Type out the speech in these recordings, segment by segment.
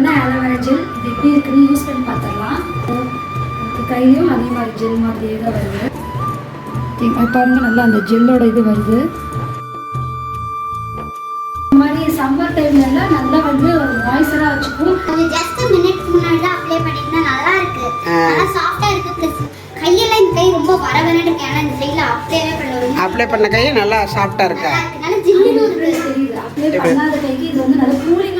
பண்ண aloe vera gel இது எப்படி இருக்குன்னு யூஸ் பண்ணி பார்த்துடலாம். கையிலையும் அதே மாதிரி ஜெல் மாதிரியே தான் வருது. இங்க பாருங்க நல்லா அந்த ஜெல்லோட இது வருது. இந்த மாதிரி சம்மர் டைம்ல எல்லாம் நல்லா வந்து ஒரு மாய்ஸ்சராக வச்சுக்கும். அது ஜஸ்ட் மினிட் முன்னாடி தான் அப்ளை பண்ணிங்கன்னா நல்லா இருக்கு. நல்லா சாஃப்டா இருக்கு. கையெல்லாம் இந்த கை ரொம்ப வரவரன்னு இருக்கு. ஏன்னா இந்த சைடுல அப்ளைவே பண்ண ரொம்ப அப்ளை பண்ண கையை நல்லா சாஃப்டாக இருக்கா? நல்லா ஜில்லுன்னு தெரியுது. அப்ளை பண்ணாத கைக்கு இது வந்து நல்லா ஃபர்ஸ்ட்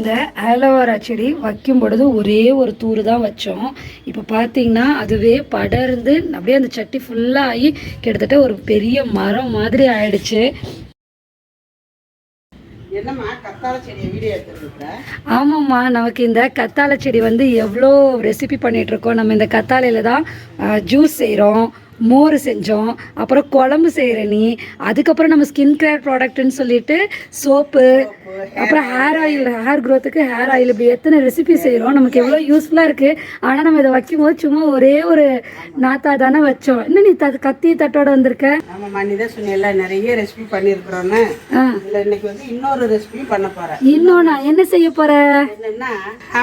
இந்த ஆலோவேரா செடி வைக்கும் பொழுது ஒரே ஒரு தூர் தான் வச்சோம். இப்போ பார்த்தீங்கன்னா அதுவே படர்ந்து அப்படியே அந்த சட்டி ஃபுல்லாக ஆகி கிட்டத்தட்ட ஒரு பெரிய மரம் மாதிரி ஆயிடுச்சு. ஆமாம்மா நமக்கு இந்த கத்தாழை செடி வந்து எவ்வளோ ரெசிபி பண்ணிட்டு இருக்கோம். நம்ம இந்த கத்தாழையில தான் ஜூஸ் செய்கிறோம் மோர் செஞ்சோம் அப்புறம் குழம்பு செய்கிற நீ அதுக்கப்புறம் நம்ம ஸ்கின் கேர் ப்ராடக்ட்னு சொல்லிட்டு சோப்பு அப்புறம் ஹேர் ஆயில் ஹேர் க்ரோத்துக்கு ஹேர் ஆயில் இப்படி எத்தனை ரெசிபி செய்கிறோம் நமக்கு எவ்வளோ யூஸ்ஃபுல்லாக இருக்குது ஆனால் நம்ம இதை வைக்கும்போது சும்மா ஒரே ஒரு நாத்தா தானே வச்சோம். என்ன நீ த கத்தி தட்டோட வந்திருக்க? நம்ம மனித சுனியெல்லாம் நிறைய ரெசிபி பண்ணியிருக்கிறோன்னு இதுல இன்னைக்கு வந்து இன்னொரு ரெசிபி பண்ண போறேன். இன்னும் நான் என்ன செய்ய போகிறேன் என்னன்னா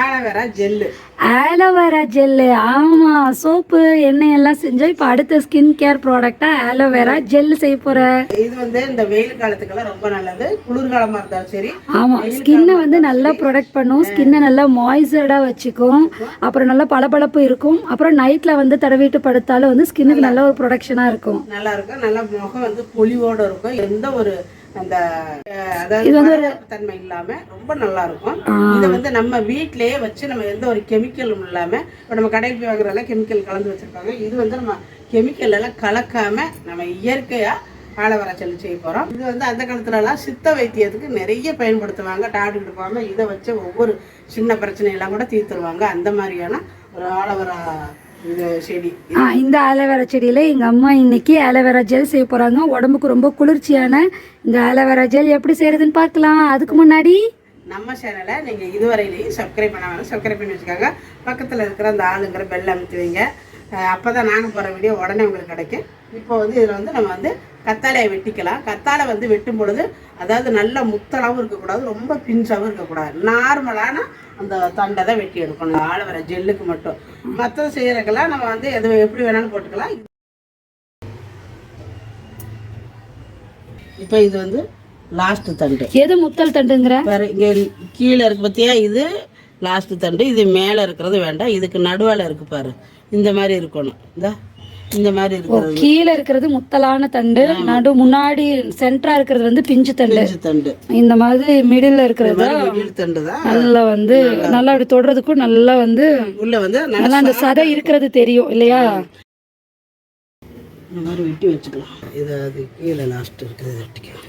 aloe vera gel aloe vera gel ஆமாம் சோப்பு எண்ணெய் எல்லாம் செஞ்சோம். இப்போ அடுத்த ஸ்கின் கேர் ப்ராடக்டாக ஆலோவேரா ஜெல் செய்ய போகிறேன் இது வந்து இந்த வெயில் காலத்துக்கெல்லாம் ரொம்ப நல்லது. குளிர்காலமா இருந்தாலும் சரி. ஆமாம் ஸ்கின்னை வந்து நல்லா ப்ரொடெக்ட் பண்ணும். ஸ்கின்னை நல்லா மாய்ஸ்சர்டாக வச்சுக்கும். அப்புறம் நல்லா பளபளப்பு இருக்கும். அப்புறம் நைட்டில் வந்து தடவிட்டு படுத்தாலும் வந்து ஸ்கின்னுக்கு நல்ல ஒரு ப்ரொடெக்ஷனாக இருக்கும். நல்லா இருக்கும். நல்லா முகம் வந்து பொலிவோட இருக்கும். எந்த ஒரு அந்த அதாவது தன்மை இல்லாம ரொம்ப நல்லா இருக்கும் இதை வந்து நம்ம வீட்டிலேயே வச்சு நம்ம எந்த ஒரு கெமிக்கலும் இல்லாம இப்போ நம்ம கடையில் போய் வாங்குறதெல்லாம் கெமிக்கல் கலந்து வச்சிருப்பாங்க. இது வந்து நம்ம கெமிக்கல் எல்லாம் கலக்காம நம்ம இயற்கையா ஆலோவேரா செல்லு செய்ய போறோம். இது வந்து அந்த காலத்துலலாம் சித்த வைத்தியத்துக்கு நிறைய பயன்படுத்துவாங்க. டாக்டர் எடுப்பாங்க. இதை வச்சு ஒவ்வொரு சின்ன பிரச்சனையெல்லாம் கூட தீர்த்துருவாங்க. அந்த மாதிரியான ஒரு ஆலோவேரா இந்த ஆலோவேரா செடியில் எங்கள் அம்மா இன்னைக்கு ஆலோவேரா ஜெல் செய்ய போகிறாங்க உடம்புக்கு ரொம்ப குளிர்ச்சியான இந்த ஆலோவேரா ஜெல் எப்படி செய்கிறதுன்னு பார்க்கலாம். அதுக்கு முன்னாடி. நம்ம சேனலை நீங்கள் இதுவரையிலையும் சப்ஸ்கிரைப் பண்ண வேணாம் சப்ஸ்கிரைப் பண்ணி வச்சுக்கோங்க. பக்கத்தில் இருக்கிற அந்த ஆளுங்கிற பெல் அமுத்தி வைங்க. அப்போ தான் நாங்கள் போகிற வீடியோ உடனே உங்களுக்கு கிடைக்கும். இப்போ வந்து இதில் வந்து நம்ம வந்து கத்தாழையை வெட்டிக்கலாம். கத்தாழை வந்து வெட்டும் பொழுது அதாவது நல்ல முத்தலாகவும் இருக்கக்கூடாது ரொம்ப பிஞ்சாகவும் இருக்கக்கூடாது. நார்மலான அந்த தண்டை தான் வெட்டி எடுக்கணும். ஆலோவேரா ஜெல்லுக்கு மட்டும். மற்றது செய்கிறதுக்கெல்லாம் நம்ம வந்து எது எப்படி வேணாலும் போட்டுக்கலாம். இப்போ இது வந்து லாஸ்ட்டு தண்டு. எது முத்தல் தண்டுங்கிற? வேற இங்கே கீழே இருக்கு பார்த்தியா இது லாஸ்ட் தண்டு. இது மேலே இருக்கிறது வேண்டாம். இதுக்கு நடுவில் இருக்கு பாரு. இந்த மாதிரி இருக்கணும். இந்த. இந்த மாதிரி இருக்கிறது. கீழே இருக்கிறது முத்தலான தண்டு நடு முன்னாடி சென்டரா இருக்கிறது வந்து பிஞ்சு தண்டு. தண்டு. இந்த மாதிரி மிடில் இருக்கிறது? மிடில் தண்டு தான் நல்லா வந்து நல்லா. அப்படி தொடுறதுக்கும் நல்லா வந்து உள்ள வந்து நல்லா அந்த சதை இருக்கிறது தெரியும் இல்லையா? இந்த மாதிரி வெட்டி வச்சுக்கலாம். இது அது கீழே லாஸ்ட் இருக்குது இதை வெட்டிக்கலாம்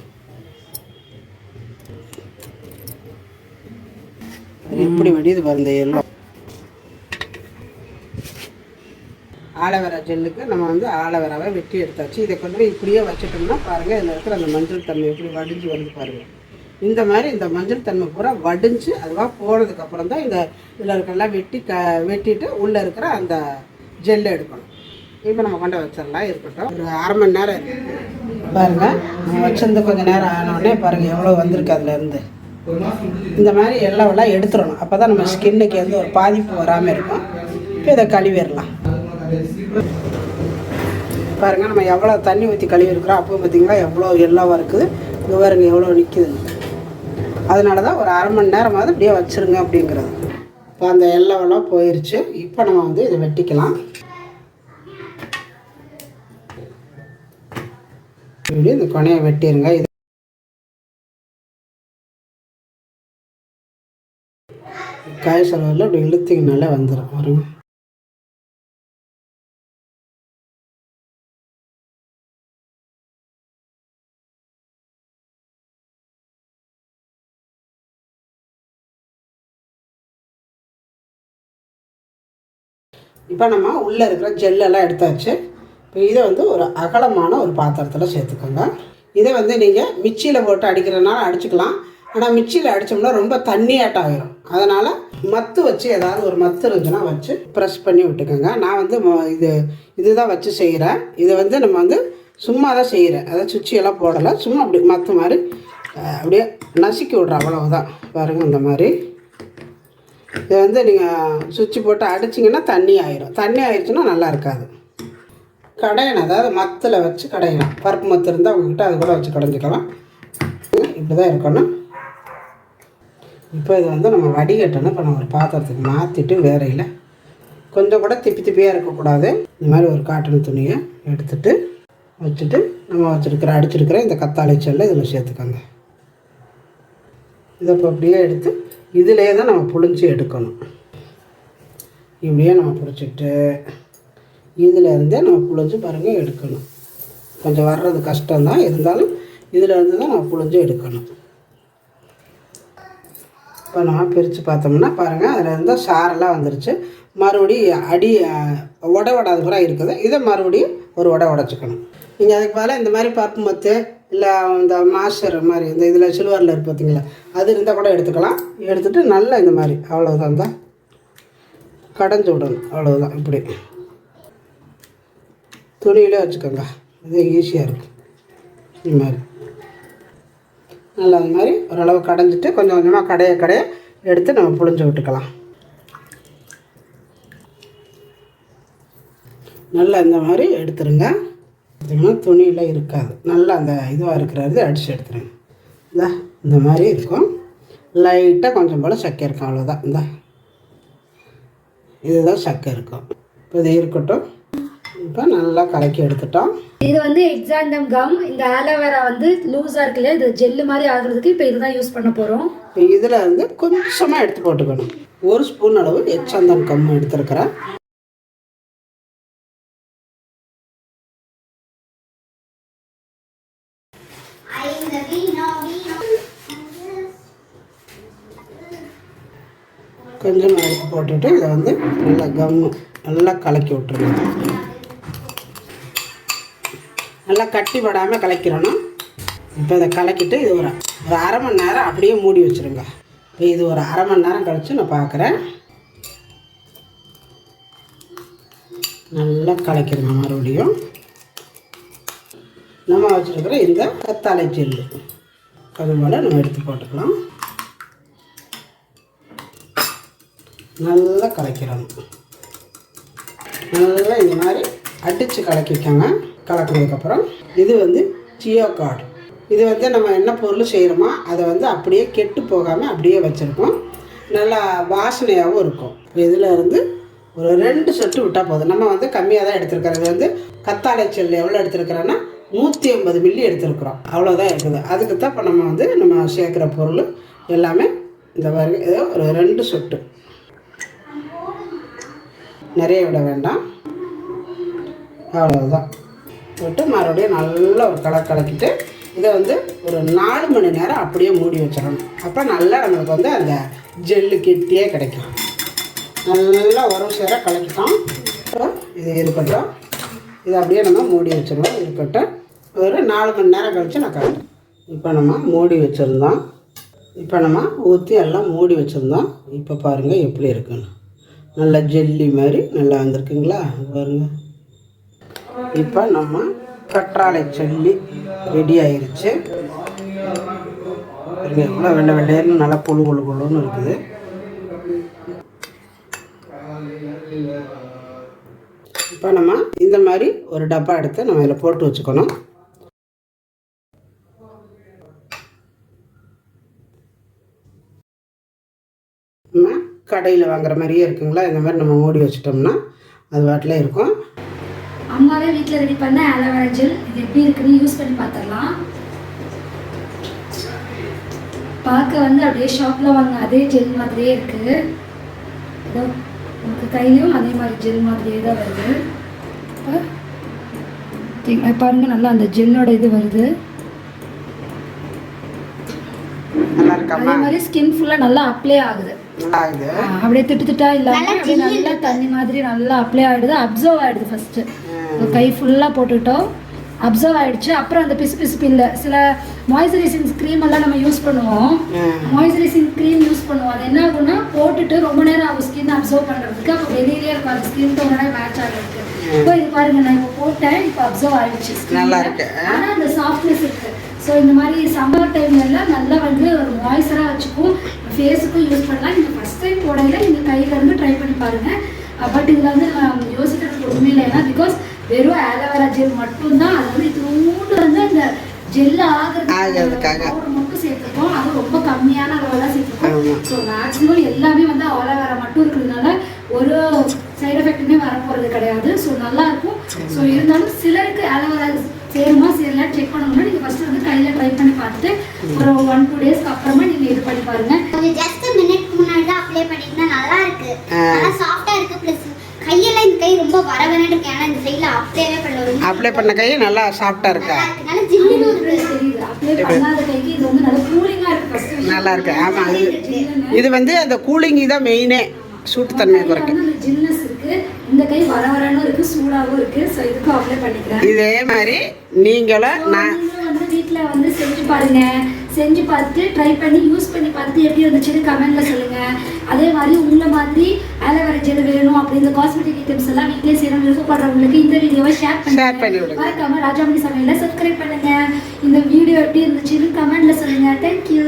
எப்படி வெடியுது பாருங்க எல்லாம் ஆலோவேரா ஜெல்லுக்கு நம்ம வந்து ஆலோவேராவை வெட்டி எடுத்தாச்சு. இதை கொண்டு போய் இப்படியே வச்சுட்டோம்னா பாருங்கள் இதில் இருக்கிற அந்த மஞ்சள் தன்மை எப்படி வடிஞ்சு வருது பாருங்கள் இந்த மாதிரி இந்த மஞ்சள் தன்மை பூரா வடிஞ்சு அதுவாக போனதுக்கப்புறம் தான் இந்த இதில் இருக்கிறலாம் வெட்டி க வெட்டிட்டு உள்ளே இருக்கிற அந்த ஜெல்லை எடுக்கணும். இப்போ நம்ம கொண்டு வச்சிடலாம் இருக்கட்டும். ஒரு அரை மணி நேரம் பாருங்கள் நம்ம வச்சிருந்து கொஞ்சம் நேரம் ஆனோடனே பாருங்கள் எவ்வளோ வந்திருக்கு அதுலேருந்து. இந்த மாதிரி எல்லாம் எடுத்துடணும். அப்போ தான் நம்ம ஸ்கின்னுக்கு எந்த ஒரு பாதிப்பு வராமல் இருக்கும். இப்போ இதை கழுவிடலாம். பாருங்கள் நம்ம எவ்வளோ தண்ணி ஊற்றி கழுவிருக்கிறோம் அப்போ பார்த்தீங்கன்னா எவ்வளோ எல்லாம் இருக்குது. இங்கே பாருங்க எவ்வளோ நிற்குது அதனால தான் ஒரு அரை மணி நேரமாவது இப்படியே வச்சுருங்க அப்படிங்கிறது. இப்போ அந்த எல்லாம் போயிடுச்சு இப்போ நம்ம வந்து இதை வெட்டிக்கலாம். இப்படி இந்த கொனையை வெட்டிடுங்க இது காய் செலவில் இப்படி இழுத்திங்கனாலே வந்துடும் வரும் இப்போ நம்ம உள்ளே இருக்கிற ஜெல்லெல்லாம் எடுத்தாச்சு. இப்போ இதை வந்து ஒரு அகலமான ஒரு பாத்திரத்தில் சேர்த்துக்கோங்க. இதை வந்து நீங்கள் மிக்சியில் போட்டு அடிக்கிறதுனால அடிச்சுக்கலாம். ஆனால் மிக்சியில் அடித்தோம்னா ரொம்ப தண்ணியாட்டம் ஆகிரும் அதனால் மத்து வச்சு ஏதாவது ஒரு மத்து இருந்துச்சுன்னா வச்சு ப்ரெஸ் பண்ணி விட்டுக்கோங்க. நான் வந்து மொ- இது இதுதான் வச்சு செய்கிறேன் இதை வந்து நம்ம வந்து சும்மா தான் செய்கிறேன் அதாவது சுச்சியெல்லாம் போடலை. சும்மா அப்படி மற்ற மாதிரி அப்படியே நசுக்கி விட்றேன் அவ்வளவுதான். பாருங்கள் இந்த மாதிரி. இதை வந்து நீங்கள் சுவிட்ச் போட்டு அடிச்சிங்கன்னா தண்ணி ஆயிரும். தண்ணி ஆயிடுச்சுன்னா நல்லா இருக்காது. கடையணும். அதாவது மத்தில் வச்சு கடையணும். பருப்பு மத்து இருந்தால் உங்ககிட்ட அது கூட வச்சு கடைஞ்சிக்கலாம். இப்படி தான் இருக்கணும். இப்போ இது வந்து நம்ம வடிகட்டணும். இப்போ நம்ம ஒரு பாத்திரத்துக்கு மாற்றிட்டு வேறையில் கொஞ்சம் கூட திப்பி திப்பியாக இருக்கக்கூடாது. இந்த மாதிரி ஒரு காட்டன் துணியை எடுத்துட்டு வச்சுட்டு நம்ம வச்சுருக்கிற அடிச்சிருக்கிற இந்த கத்தாழை செல்லை இதில் சேர்த்துக்கோங்க. இதை இப்போ அப்படியே எடுத்து இதிலே தான் நம்ம புழிஞ்சு எடுக்கணும். இப்படியே நம்ம பிடிச்சிட்டு இதிலேருந்தே நம்ம புழிஞ்சு பாருங்கள் எடுக்கணும். கொஞ்சம் வர்றது கஷ்டம்தான் இருந்தாலும் இதிலேருந்து தான் நம்ம புழிஞ்சு எடுக்கணும். இப்போ நம்ம பிரித்து பார்த்தோம்னா பாருங்கள் அதில் இருந்தால் சாரெல்லாம் வந்துருச்சு. மறுபடியும் அடி உடை உட கூட இருக்குது. இதை மறுபடியும் ஒரு உடை உடச்சிக்கணும். நீங்கள் அதுக்கு மேலே இந்த மாதிரி பருப்பு மத்து இல்லை இந்த மாஸ்டர் மாதிரி இந்த இதில் சில்வரில் இருக்கு பார்த்தீங்களா அது இருந்தால் கூட எடுத்துக்கலாம். எடுத்துகிட்டு நல்லா இந்த மாதிரி அவ்வளோதான் தான். கடைஞ்சி விடணும் அவ்வளோதான் இப்படி. துணியிலே வச்சுக்கோங்க. இது ஈஸியாக இருக்கும் இந்த மாதிரி. நல்லா அந்த மாதிரி ஓரளவு கடைஞ்சிட்டு கொஞ்சம் கொஞ்சமாக கடைய கடைய எடுத்து நம்ம புழிஞ்சு விட்டுக்கலாம். நல்லா இந்த மாதிரி எடுத்துருங்க. பார்த்தீங்கன்னா துணியில் இருக்காது. நல்லா அந்த இதுவாக இருக்கிறது அடித்து எடுத்துருங்க இந்த இந்த மாதிரி இருக்கும். லைட்டாக கொஞ்சம் போல் சக்கை இருக்கும் அவ்வளோதான் இந்த. இதுதான் சக்கை இருக்கும். இப்போ இது இருக்கட்டும். இப்போ நல்லா கலக்கி எடுத்துட்டோம். இது வந்து எக்ஸாண்டம் கம் இந்த ஆலோவேரா வந்து லூஸாக இருக்கு இல்லையா? இது ஜெல்லு மாதிரி ஆகுறதுக்கு இப்போ இதுதான் யூஸ் பண்ண போகிறோம் இப்போ இதில் வந்து கொஞ்சமாக எடுத்து போட்டுக்கணும். ஒரு ஸ்பூன் அளவு எச்சந்தன் கம்மு எடுத்துருக்கிறேன். கொஞ்சம் எடுத்து போட்டுட்டு இதை வந்து நல்லா கம்மு நல்லா கலக்கி விட்டுருங்க. நல்லா கட்டி படாமல் கலக்கிறணும். இப்போ இதை கலக்கிட்டு இது ஒரு ஒரு அரை மணி நேரம் அப்படியே மூடி வச்சுருங்க. இப்போ இது ஒரு அரை மணி நேரம் கழித்து நான் பார்க்குறேன் நல்லா கலக்கிடுங்க மறுபடியும். நம்ம வச்சுருக்கிற இந்த கத்தாழை ஜெல்லு. அது போல் நம்ம எடுத்து போட்டுக்கலாம். நல்லா கலக்கிறணும். நல்லா இந்த மாதிரி அடித்து கலக்கிக்கோங்க கலக்கினதுக்கப்புறம் இது வந்து ஜியோ கார்டு இது வந்து நம்ம என்ன பொருள் செய்கிறோமோ அதை வந்து அப்படியே கெட்டு போகாமல் அப்படியே வச்சுருக்கோம். நல்லா வாசனையாகவும் இருக்கும். இதில் இருந்து ஒரு ரெண்டு சொட்டு விட்டால் போதும். நம்ம வந்து கம்மியாக தான் எடுத்துருக்கிறது வந்து கத்தாழை செல் எவ்வளோ எடுத்துருக்கிறோன்னா நூற்றி ஐம்பது மில்லி எடுத்துருக்குறோம். அவ்வளோதான் இருக்குது. அதுக்கு தான் இப்போ நம்ம வந்து நம்ம சேர்க்குற பொருள் எல்லாமே இந்த மாதிரி ஏதோ ஒரு ரெண்டு சொட்டு. நிறைய விட வேண்டாம். அவ்வளோதான் விட்டு மறுபடியும் நல்லா ஒரு கலர் கலக்கிட்டு இதை வந்து ஒரு நாலு மணி நேரம் அப்படியே மூடி வச்சிடணும். அப்போ நல்லா நம்மளுக்கு வந்து அந்த ஜெல்லு கெட்டியே கிடைக்கும். நல்லா உரம் சேர கலக்கிட்டோம். அப்புறம் இது இருக்கட்டும். இதை அப்படியே நம்ம மூடி வச்சிருவோம் இருக்கட்டும். ஒரு நாலு மணி நேரம் கழித்து நான் காட்டுறேன் இப்போ நம்ம மூடி வச்சுருந்தோம். இப்போ நம்ம ஊற்றி எல்லாம் மூடி வச்சுருந்தோம். இப்போ பாருங்கள் எப்படி இருக்குன்னு. நல்லா ஜெல்லி மாதிரி நல்லா வந்திருக்குங்களா? பாருங்க. இப்போ நம்ம கற்றாழை ஜல்லி ரெடி ஆயிடுச்சு பாருங்க எவ்வளோ வெள்ளை வெள்ளையர்னு நல்லா புழு கொழு கொழுன்னு இருக்குது. இப்போ நம்ம இந்த மாதிரி ஒரு டப்பா எடுத்து நம்ம இதில் போட்டு வச்சுக்கணும். நம்ம கடையில் வாங்குற மாதிரியே இருக்குங்களா? இந்த மாதிரி நம்ம மூடி வச்சிட்டோம்னா அது வாட்டில் இருக்கும். அம்மாவே வீட்டில் ரெடி பண்ண ஆலோவேரா ஜெல் இது எப்படி இருக்குன்னு யூஸ் பண்ணி பார்த்துடலாம் பார்க்க வந்து அப்படியே ஷாப்பில் வாங்க அதே ஜெல் மாதிரியே இருக்குது இதோ நமக்கு கையிலையும் அதே மாதிரி ஜெல் மாதிரியே தான் வருது. அப்ப தீ- பாருங்க நல்லா அந்த ஜெல்லோட இது வருது. அதே மாதிரி ஸ்கின் ஃபுல்லாக நல்லா அப்ளை ஆகுது. அப்படியே திட்டு திட்டா இல்லாம அப்படியே நல்லா தண்ணி மாதிரி நல்லா அப்ளை ஆயிடுது அப்சர்வ் ஆயிடுது ஃபர்ஸ்ட் கை ஃபுல்லாக போட்டுட்டோம். அப்சர்வ் ஆயிடுச்சு. அப்புறம் அந்த பிசு பிசுப்பு இல்லை. சில மாய்ஸ்சரைசிங் க்ரீம் எல்லாம் நம்ம யூஸ் பண்ணுவோம். மாய்ஸ்சரைசிங் க்ரீம் யூஸ் பண்ணுவோம். அது என்ன ஆகும்னா போட்டுட்டு ரொம்ப நேரம் ஆகும் ஸ்கின் அப்சர்வ் பண்ணுறதுக்கு அப்போ வெளியிலே இருக்கும். அந்த ஸ்கின் டோனோட மேட்ச் ஆகிறதுக்கு. இப்போ இது பாருங்க நான் இப்போ போட்டேன். இப்போ அப்சர்வ் ஆயிடுச்சு. நல்லா இருக்கு. ஆனா அந்த சாஃப்ட்னஸ் இருக்கு. ஸோ இந்த மாதிரி சம்மர் டைம்ல எல்லாம் நல்லா வந்து ஒரு மாய்ஸ்சராக வச்சுக்கும் ஃபேஸுக்கும் யூஸ் பண்ணலாம். நீங்கள் ஃபர்ஸ்ட் டைம் போடையில நீங்கள் கையில இருந்து ட்ரை பண்ணி பாருங்க. பட் இதில் வந்து யோசிக்கிறதுக்கு ஒன்றுமே இல்லை. ஏன்னா பிகாஸ் வெறும் ஆலோவேரா ஜெல் மட்டும்தான் அது வந்து இத்தூண்டு வந்து அந்த ஜெல் ஆகுறதுக்காக. மட்டும் சேர்த்துருக்கோம் அது ரொம்ப கம்மியான அளவில் தான் சேர்த்துருக்கோம். ஸோ மேக்ஸிமம் எல்லாமே வந்து ஆலோவேரா மட்டும் இருக்கிறதுனால ஒரு சைடு எஃபெக்ட்டுமே வரப்போகிறது கிடையாது. ஸோ நல்லா இருக்கும். ஸோ இருந்தாலும் சிலருக்கு ஆலோவேரா சேருமா சேரல செக் பண்ணணும்னா நீங்கள் ஃபர்ஸ்ட் வந்து கையில் ட்ரை பண்ணி பார்த்துட்டு ஒரு ஒன் டூ டேஸ்க்கு அப்புறமா நீங்கள் இது பண்ணி பாருங்க. கொஞ்சம் ஜஸ்ட் மினிட் முன்னாடி தான் அப்ளை பண்ணிருந்தா நல்லா இருக்கு. நல்லா சாஃப்டா இருக்கு ப்ளஸ் கையெல்லாம் இந்த கை ரொம்ப இருக்கு. ஏன்னா இந்த சைடுல அப்ளைவே பண்ண ரொம்ப அப்ளை பண்ண கை நல்லா சாஃப்டாக இருக்கா? நல்லா ஜில்லுன்னு இருக்கு. தெரியுது. அப்ளை பண்ணாத கைக்கு இது வந்து நல்லா கூலிங்காக இருக்கு ஃபர்ஸ்ட் நல்லா இருக்கு. ஆமாம் இது இது வந்து அந்த கூலிங் தான் மெயினே சூட்டுத்தன்மையை குறைக்கும். வந்து அந்த ஜில்னஸ் இந்த கை வர வரன்னு இருக்கு சூடாகவும் இருக்கு. ஸோ இதுக்கும் அப்ளை பண்ணிக்கிறேன். இதே மாதிரி நீங்களும் நான் வந்து வீட்டில் வந்து செஞ்சு பாருங்க. செஞ்சு பார்த்து ட்ரை பண்ணி யூஸ் பண்ணி பார்த்து எப்படி இருந்துச்சுன்னு கமெண்ட்ல சொல்லுங்க. அதே மாதிரி உங்களை மாதிரி ஆலோவேரா ஜெல் வேணும் அப்படி இந்த காஸ்மெட்டிக் ஐட்டம்ஸ் எல்லாம் வீட்டிலே செய்யணும் விருப்பப்படுறவங்களுக்கு இந்த வீடியோவை ஷேர் பண்ணி. மறக்காம ராஜாமணி சமையல சப்ஸ்கிரைப் பண்ணுங்க. இந்த வீடியோ எப்படி இருந்துச்சுன்னு கமெண்ட்ல சொல்லுங்க. தேங்க்யூ